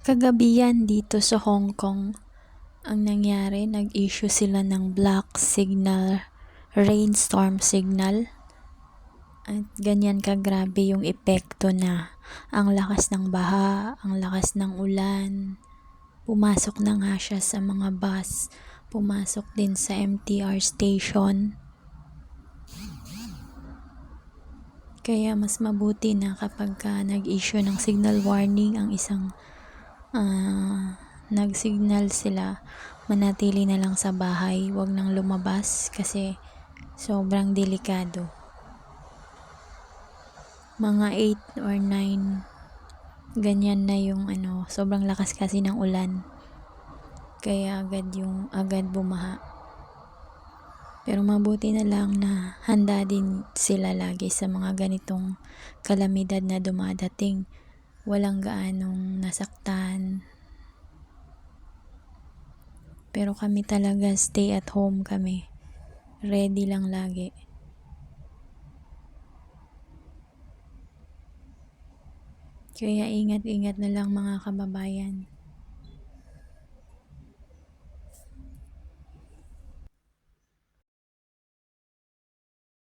Kagabi yan dito sa Hong Kong. Ang nangyari, nag-issue sila ng black signal, rainstorm signal. At ganyan kagrabe yung epekto na ang lakas ng baha, ang lakas ng ulan. Pumasok na nga siya sa mga bus, pumasok din sa MTR station. Kaya mas mabuti na kapag ka nag-issue ng signal warning ang isang uh, nag-signal sila, manatili na lang sa bahay, wag nang lumabas kasi sobrang delikado. Mga 8 or 9 ganyan na yung ano, sobrang lakas kasi ng ulan. Kaya agad yung agad bumaha. Pero mabuti na lang na handa din sila lagi sa mga ganitong kalamidad na dumadating. Walang gaanong nasaktan. Pero kami talaga stay at home kami. Ready lang lagi. Kaya ingat-ingat na lang mga kababayan.